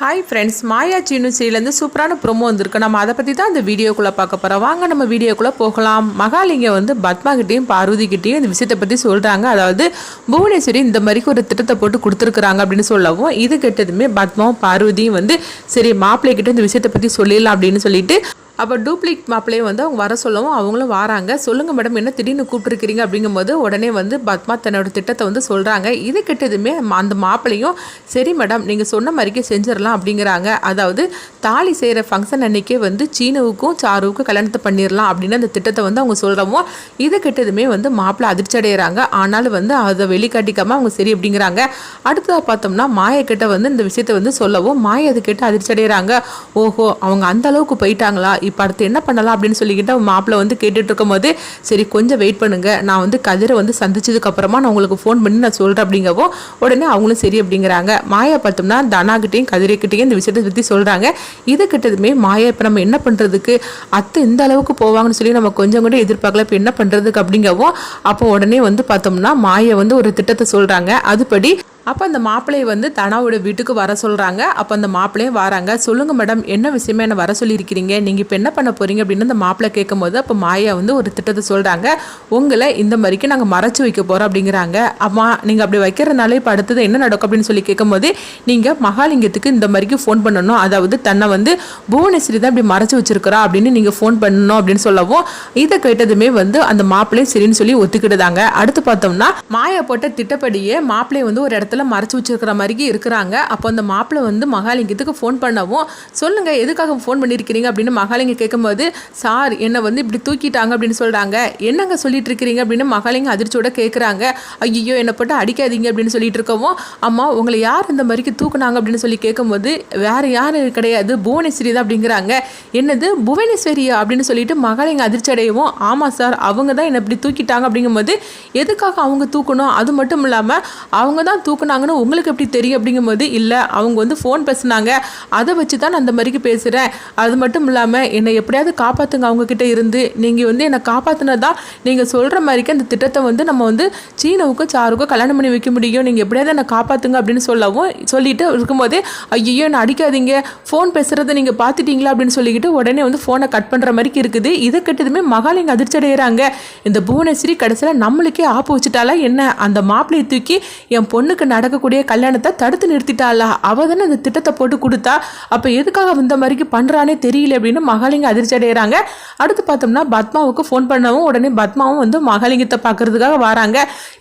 Hi friends மாயா சீனுசிலேருந்து சூப்பரான promo வந்திருக்கு. நம்ம அதை பற்றி தான் இந்த வீடியோக்குள்ளே பார்க்க போகிறோம் வாங்க நம்ம வீடியோக்குள்ளே போகலாம். மகாலிங்க வந்து பத்மா கிட்டேயும் இந்த விஷயத்தை பற்றி சொல்கிறாங்க அதாவது புவனேஸ்வரி இந்த மாதிரிக்கு ஒரு திட்டத்தை போட்டு கொடுத்துருக்குறாங்க அப்படின்னு சொல்லவும் இது கெட்டதுமே பத்மாவும் பார்வதியும் வந்து சரி மாப்பிள்ளைகிட்ட இந்த விஷயத்தை பற்றி சொல்லிடலாம் அப்படின்னு சொல்லிட்டு அப்போ டூப்ளிக் மாப்பிளையை வந்து அவங்க வர சொல்லவும் அவங்களும் வராங்க. சொல்லுங்கள் மேடம் என்ன திடீர்னு கூப்பிட்டுருக்கிறீங்க அப்படிங்கும்போது உடனே வந்து பத்மா தன்னோட திட்டத்தை வந்து சொல்கிறாங்க இது கிட்டதுமே அந்த மாப்பிள்ளையும் சரி மேடம் நீங்கள் சொன்ன மாதிரிக்கே செஞ்சிடலாம் அப்படிங்கிறாங்க. அதாவது தாலி செய்கிற ஃபங்க்ஷன் அன்றைக்கே வந்து சீனவுக்கும் சாருவுக்கும் கல்யாணத்தை பண்ணிடலாம் அப்படின்னு அந்த திட்டத்தை வந்து அவங்க சொல்கிறவும் இது கிட்டதுமே வந்து மாப்பிள்ளை அதிர்ச்சி அடைகிறாங்க ஆனாலும் வந்து அதை வெளிக்காட்டிக்காமல் அவங்க சரி அப்படிங்கிறாங்க. அடுத்ததாக பார்த்தோம்னா மாயக்கிட்ட வந்து இந்த விஷயத்தை வந்து சொல்லவும் மாய அது கேட்டு அதிர்ச்சி அடைகிறாங்க ஓஹோ அவங்க அந்த அளவுக்கு போயிட்டாங்களா? இப்போ அடுத்து என்ன பண்ணலாம் அப்படின்னு சொல்லிக்கிட்டு அவன் மாப்பிள்ளை வந்து கேட்டுட்டு இருக்கும்போது சரி கொஞ்சம் வெயிட் பண்ணுங்க. நான் வந்து கதிரை வந்து சந்திச்சதுக்கப்புறமா நான் உங்களுக்கு ஃபோன் பண்ணி நான் சொல்கிறேன் அப்படிங்கவோ உடனே அவங்களும் சரி அப்படிங்கிறாங்க. மாயா பார்த்தோம்னா தனாகிட்டையும் கதிரைக்கிட்டையும் இந்த விஷயத்தை பற்றி சொல்கிறாங்க இது கிட்டதுமே மாயா இப்போ நம்ம என்ன பண்ணுறதுக்கு அத்தை இந்த அளவுக்கு போவாங்கன்னு சொல்லி நம்ம கொஞ்சம் கூட எதிர்பார்க்கல. இப்போ என்ன பண்ணுறதுக்கு அப்படிங்கவும் அப்போ உடனே வந்து பார்த்தோம்னா மாயை வந்து ஒரு திட்டத்தை சொல்கிறாங்க அதுபடி அப்போ அந்த மாப்பிள்ளையை வந்து தனாவோட வீட்டுக்கு வர சொல்கிறாங்க அப்போ அந்த மாப்பிள்ளையும் வராங்க. சொல்லுங்கள் மேடம் என்ன விஷயமா என்ன வர சொல்லியிருக்கிறீங்க? நீங்கள் இப்போ என்ன பண்ண போகிறீங்க அப்படின்னு அந்த மாப்பிள்ளை கேட்கும்போது அப்போ மாயா வந்து ஒரு திட்டத்தை சொல்கிறாங்க உங்களை இந்த மாதிரிக்கு நாங்கள் மறைச்சு வைக்க போகிறோம் அப்படிங்கிறாங்க. அம்மா நீங்கள் அப்படி வைக்கிறதுனால இப்போ அடுத்தது என்ன நடக்கும் அப்படின்னு சொல்லி கேட்கும்போது நீங்கள் மகாலிங்கத்துக்கு இந்த மாதிரிக்கு ஃபோன் பண்ணணும். அதாவது தன்னை வந்து புவனேஸ்வரி தான் இப்படி மறைச்சு வச்சிருக்கிறா அப்படின்னு நீங்கள் ஃபோன் பண்ணணும் அப்படின்னு சொல்லவும் இதை கேட்டதுமே வந்து அந்த மாப்பிள்ளையும் சரின்னு சொல்லி ஒத்துக்கிடுதாங்க அடுத்து பார்த்தோம்னா மாயா போட்ட திட்டப்படியே மாப்பிள்ளை வந்து ஒரு இடத்துல மறைச்சு வச்சிருக்கிற மாதிரி இருக்கிறாங்க. அப்போ அந்த மாப்பிள்ளை வந்து மகாலிங்கத்துக்கு ஃபோன் பண்ணவும் சொல்லுங்க எதுக்காக ஃபோன் பண்ணியிருக்கிறீங்க அப்படின்னு மகாலிங்க கேட்கும்போது சார் என்னை வந்து இப்படி தூக்கிட்டாங்க அப்படின்னு சொல்றாங்க. என்னங்க சொல்லிட்டு இருக்கிறீங்க? அப்படின்னு மகாலிங்க அதிர்ச்சியோட கேட்குறாங்க ஐயோ என்னை போட்டு அடிக்காதீங்க அப்படின்னு சொல்லிட்டு இருக்கவும் அம்மா உங்களை யார் இந்த மாதிரிக்கு தூக்குனாங்க? அப்படின்னு சொல்லி கேட்கும்போது வேற யாரும் கிடையாது புவனேஸ்வரி தான் அப்படிங்கிறாங்க. என்னது புவனேஸ்வரியா? அப்படின்னு சொல்லிட்டு மகாலிங்க அதிர்ச்சி அடையவும் ஆமாம் சார் அவங்க தான் என்னை இப்படி தூக்கிட்டாங்க அப்படிங்கும்போது எதுக்காக அவங்க தூக்கணும்? அது மட்டும் இல்லாமல் அவங்க தான் தூக்கணும் தூக்குனாங்கன்னு உங்களுக்கு எப்படி தெரியும் அப்படிங்கும்போது இல்லை அவங்க வந்து ஃபோன் பேசுனாங்க. அதை வச்சு தான் நான் அந்த மாதிரிக்கு பேசுகிறேன் அது மட்டும் இல்லாமல் என்னை எப்படியாவது காப்பாற்றுங்க அவங்கக்கிட்ட இருந்து நீங்கள் வந்து என்னை காப்பாற்றினதான் நீங்கள் சொல்கிற மாதிரிக்கு அந்த திட்டத்தை வந்து நம்ம வந்து சீனவுக்கும் சாருக்கும் கல்யாணம் பண்ணி வைக்க முடியும். நீங்கள் எப்படியாவது என்னை காப்பாற்றுங்க அப்படின்னு சொல்லவும் சொல்லிட்டு இருக்கும்போதே ஐயோ என்னை அடிக்காதீங்க. ஃபோன் பேசுகிறத நீங்கள் பார்த்துட்டீங்களா? அப்படின்னு சொல்லிக்கிட்டு உடனே வந்து ஃபோனை கட் பண்ணுற மாதிரிக்கு இருக்குது. இதை கெட்டதுமே மகாலிங்க அதிர்ச்சி அடைகிறாங்க இந்த புவனேஸ்வரி கடைசியில் நம்மளுக்கே ஆப்பு வச்சுட்டாலாம் என்ன? அந்த மாப்பிள்ளையை தூக்கி என் பொண்ணுக்கு நடக்கக்கூடிய கல்யாணத்தை தடுத்து நிறுத்திட்டாளா? அவ தானே அந்த திட்டத்தை போட்டு கொடுத்தா? அப்போ எதுக்காக இந்த மாதிரிக்கு பண்ணுறானே தெரியல அப்படின்னு மகாலிங்க அதிர்ச்சி அடைகிறாங்க அடுத்து பார்த்தோம்னா பத்மாவுக்கு ஃபோன் பண்ணவும் உடனே பத்மாவும் வந்து மகாலிங்கத்தை பார்க்கறதுக்காக வராங்க.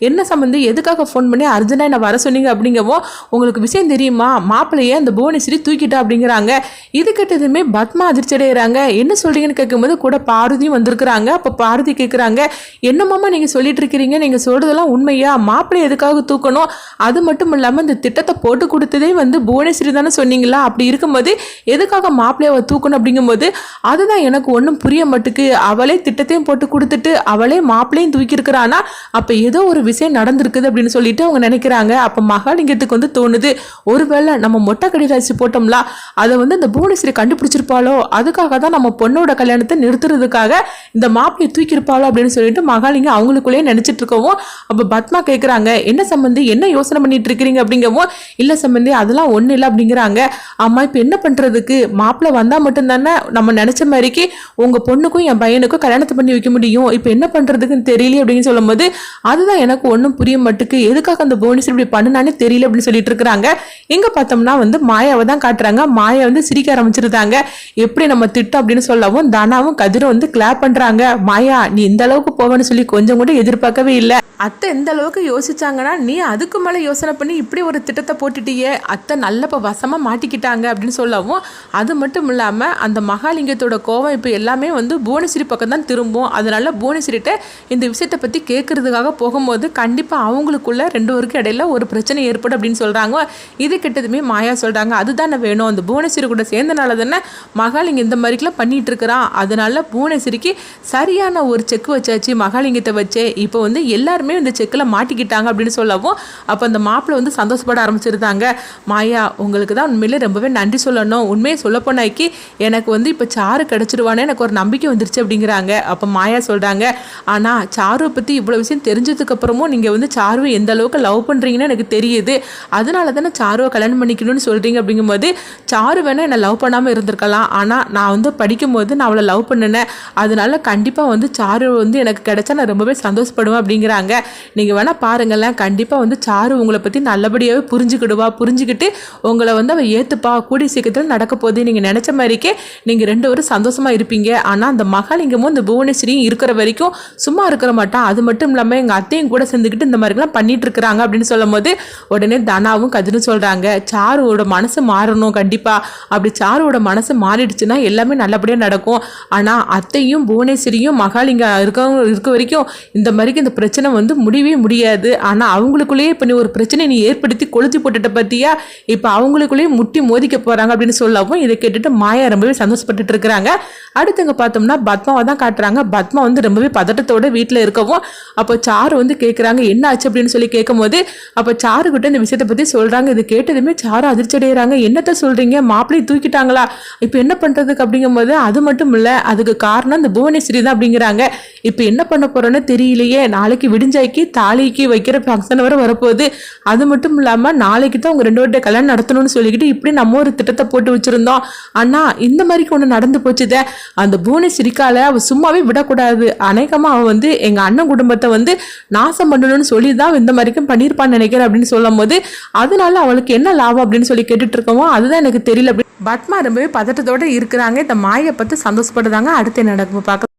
என்ன சம்மந்தி எதுக்காக ஃபோன் பண்ணி அர்ஜுனா என்ன வர சொன்னீங்க அப்படிங்கவும் உங்களுக்கு விஷயம் தெரியுமா? மாப்பிள்ளையே அந்த புவனேஸ்வரி தூக்கிட்டா அப்படிங்கிறாங்க. இது கேட்டதுமே பத்மா அதிர்ச்சி அடைகிறாங்க என்ன சொல்கிறீங்கன்னு கேட்கும்போது கூட பாரதியும் வந்திருக்கிறாங்க. அப்போ பாரதி கேட்குறாங்க என்னமாம்மா நீங்கள் சொல்லிட்டு இருக்கிறீங்க? நீங்கள் சொல்கிறதெல்லாம் உண்மையா? மாப்பிள்ளை எதுக்காக தூக்கணும்? அது அது மட்டும் இல்லாமல் இந்த திட்டத்தை போட்டு கொடுத்ததே வந்து புவனேஸ்வரி தானே சொன்னீங்களா? அப்படி இருக்கும்போது எதுக்காக மாப்பிள்ளையை தூக்கணும் அப்படிங்கும்போது அதுதான் எனக்கு ஒன்றும் புரிய மாட்டுக்கு. அவளே திட்டத்தையும் போட்டு கொடுத்துட்டு அவளே மாப்பிள்ளையும் தூக்கியிருக்கிறானா? அப்போ ஏதோ ஒரு விஷயம் நடந்திருக்குது அப்படின்னு சொல்லிட்டு அவங்க நினைக்கிறாங்க. அப்போ மகாலிங்கத்துக்கு வந்து தோணுது ஒருவேளை நம்ம மொட்டை கடிதாசி போட்டோம்ல அதை வந்து இந்த புவனேஸ்வரி கண்டுபிடிச்சிருப்பாளோ? அதுக்காக தான் நம்ம பொண்ணோட கல்யாணத்தை நிறுத்துறதுக்காக இந்த மாப்பிள்ளையை தூக்கியிருப்பாளோ அப்படின்னு சொல்லிட்டு மகாலிங்கம் அவங்களுக்குள்ளேயே நினச்சிட்டு இருக்கவும் அப்போ பத்மா கேட்குறாங்க என்ன சம்பந்தி? என்ன யோசனை பண்ணிட்டு இருக்கிறீங்க அப்படிங்கவும் இல்லை சம்பந்தி அதெல்லாம் ஒன்றும் இல்லை அப்படிங்கிறாங்க. அம்மா இப்போ என்ன பண்ணுறதுக்கு மாப்பிள்ளை வந்தால் மட்டும்தானே நம்ம நினச்ச மாதிரிக்கு உங்கள் பொண்ணுக்கும் என் பையனுக்கும் கல்யாணத்தை பண்ணி வைக்க முடியும். இப்போ என்ன பண்ணுறதுக்குன்னு தெரியல அப்படின்னு சொல்லும்போது அதுதான் எனக்கு ஒன்றும் புரிய மாட்டுக்கு. எதுக்காக அந்த புவனேஸ்வரி இப்படி பண்ணுனானே தெரியல அப்படின்னு சொல்லிட்டு இருக்கிறாங்க எங்கே பார்த்தோம்னா வந்து மாயாவை தான் காட்டுறாங்க. மாயா வந்து சிரிக்க ஆரம்பிச்சிருந்தாங்க. எப்படி நம்ம திட்டம்? அப்படின்னு சொல்லவும் தனாவும் கதிரும் வந்து கிளாப் பண்ணுறாங்க மாயா நீ இந்த அளவுக்கு போவேன்னு சொல்லி கொஞ்சம் கூட எதிர்பார்க்கவே இல்லை. அத்தை எந்த அளவுக்கு யோசிச்சாங்கன்னா நீ அதுக்கு மேலே யோசனை பண்ணி இப்படி ஒரு திட்டத்தை போட்டுட்டியே அத்தை நல்ல இப்போ வசமாக மாட்டிக்கிட்டாங்க அப்படின்னு சொல்லவும் அது மட்டும் இல்லாமல் அந்த மகாலிங்கத்தோட கோவம் இப்போ எல்லாமே வந்து புவனேஸ்வரி பக்கம் தான் திரும்பும். அதனால புவனேஸ்வரிட்ட இந்த விஷயத்தை பற்றி கேட்குறதுக்காக போகும்போது கண்டிப்பாக அவங்களுக்குள்ள ரெண்டு பேருக்கு இடையில ஒரு பிரச்சனை ஏற்படும் அப்படின்னு சொல்கிறாங்க இது கிட்டதுமே மாயா சொல்கிறாங்க அதுதானே வேணும். அந்த புவனேஸ்வரி கூட சேர்ந்தனால தானே மகாலிங்கம் இந்த மாதிரிக்கெல்லாம் பண்ணிட்டு இருக்கிறான். அதனால புவனேஸ்வரிக்கு சரியான ஒரு செக் வச்சாச்சு. மகாலிங்கத்தை வச்சே இப்போ வந்து எல்லாருமே எல்லாருமே இந்த செக்கில் மாட்டிக்கிட்டாங்க அப்படின்னு சொல்லவும் அப்போ அந்த மாப்பிள்ளை வந்து சந்தோஷப்பட ஆரம்பிச்சிருந்தாங்க. மாயா உங்களுக்கு தான் உண்மையிலே ரொம்பவே நன்றி சொல்லணும். உண்மையை சொல்ல போனாக்கி எனக்கு வந்து இப்போ சாரு கிடச்சிருவானே எனக்கு ஒரு நம்பிக்கை வந்துருச்சு அப்படிங்கிறாங்க. அப்போ மாயா சொல்கிறாங்க ஆனால் சாருவை பற்றி இவ்வளோ விஷயம் தெரிஞ்சதுக்கப்புறமும் நீங்கள் வந்து சாருவை எந்த அளவுக்கு லவ் பண்ணுறீங்கன்னு எனக்கு தெரியுது. அதனால தானே சாருவை கல்யாணம் பண்ணிக்கணும்னு சொல்கிறீங்க அப்படிங்கும்போது சாரு வேணால் என்னை லவ் பண்ணாமல் இருந்திருக்கலாம். ஆனால் நான் வந்து படிக்கும்போது நான் அவளை லவ் பண்ணினேன். அதனால கண்டிப்பாக வந்து சாரு வந்து எனக்கு கிடச்சா நான் ரொம்பவே சந்தோஷப்படுவேன் அப்படிங்கிறாங்க. நீங்கள் வேணால் பாருங்களேன். கண்டிப்பாக வந்து சாரு உங்களை பற்றி நல்லபடியாகவே புரிஞ்சுக்கிடுவா. புரிஞ்சுக்கிட்டு உங்களை வந்து அவள் ஏற்றுப்பா கூடி சீக்கிரத்தில் நடக்க போகுது. நீங்கள் நினச்ச மாதிரிக்கே நீங்கள் ரெண்டு பேரும் சந்தோஷமாக இருப்பீங்க. ஆனால் அந்த மகாலிங்கமும் இந்த புவனேஸ்வரியும் இருக்கிற வரைக்கும் சும்மா இருக்கிற மாட்டான் அது மட்டும் இல்லாமல் எங்கள் அத்தையும் கூட சேர்ந்துக்கிட்டு இந்த மாதிரிலாம் பண்ணிட்டு இருக்கிறாங்க அப்படின்னு சொல்லும் போது உடனே தனாவும் கதிரும் சொல்கிறாங்க சாருவோட மனசு மாறணும் கண்டிப்பாக அப்படி சாருவோட மனசு மாறிடுச்சுன்னா எல்லாமே நல்லபடியாக நடக்கும். ஆனால் அத்தையும் புவனேஸ்வரியும் மகாலிங்க இருக்கவங்க இருக்க வரைக்கும் இந்த மாதிரிக்கு இந்த பிரச்சனை வந்து முடியவே முடியாது. ஆனால் அவங்களுக்குள்ளேயே இப்போ நீ ஒரு பிரச்சனை நீ ஏற்படுத்தி கொளுத்தி போட்டுட்ட பத்தியா? இப்போ அவங்களுக்குள்ளேயே முட்டி மோதிக்க போகிறாங்க அப்படின்னு சொல்லவும் இதை கேட்டுட்டு மாயா ரொம்பவே சந்தோஷப்பட்டுட்டு இருக்கிறாங்க. அடுத்தவங்க பார்த்தோம்னா பத்மாவை தான் காட்டுறாங்க. பத்மா வந்து ரொம்பவே பதட்டத்தோட வீட்டில் இருக்கவும் அப்போ சாரு வந்து கேட்குறாங்க என்ன ஆச்சு அப்படின்னு சொல்லி கேட்கும்போது அப்போ சாருக்கிட்ட இந்த விஷயத்தை பற்றி சொல்கிறாங்க இது கேட்டதுமே சாரு அதிர்ச்சி அடைகிறாங்க என்னத்த சொல்கிறீங்க மாப்பிள்ளையை தூக்கிட்டாங்களா? இப்போ என்ன பண்ணுறதுக்கு அப்படிங்கும்போது அது மட்டும் இல்லை அதுக்கு காரணம் இந்த புவனேஸ்வரி தான் அப்படிங்கிறாங்க. இப்போ என்ன பண்ண போகிறோன்னு தெரியலையே. நாளைக்கு விடிஞ்சாக்கி தாலிக்கு வைக்கிற ஃபங்க்ஷன் வர வரப்போகுது. அது மட்டும் இல்லாமல் நாளைக்கு தான் உங்கள் ரெண்டு பேர்ட்ட கல்யாணம் நடத்தணும்னு சொல்லிக்கிட்டு இப்படி நம்ம ஒரு திட்டத்தை போட்டு வச்சுருந்தோம். ஆனால் இந்த மாதிரி ஒன்று நடந்து போச்சுதே. அந்த பூனை சிரிக்கால அவள் சும்மாவே விடக்கூடாது. அநேகமாக அவள் வந்து எங்கள் அண்ணன் குடும்பத்தை வந்து நாசம் பண்ணணும்னு சொல்லி தான் இந்த மாதிரிக்கும் பண்ணியிருப்பான்னு நினைக்கிறேன் அப்படின்னு சொல்லும் போது அதனால அவளுக்கு என்ன லாபம் அப்படின்னு சொல்லி கேட்டுட்டு இருக்கோமோ அதுதான் எனக்கு தெரியல அப்படின்னு. பத்மா ரொம்பவே பதட்டத்தோடு இருக்கிறாங்க. இந்த மாயை பார்த்து சந்தோஷப்படுறாங்க. அடுத்து என்ன நடக்கும் பார்க்க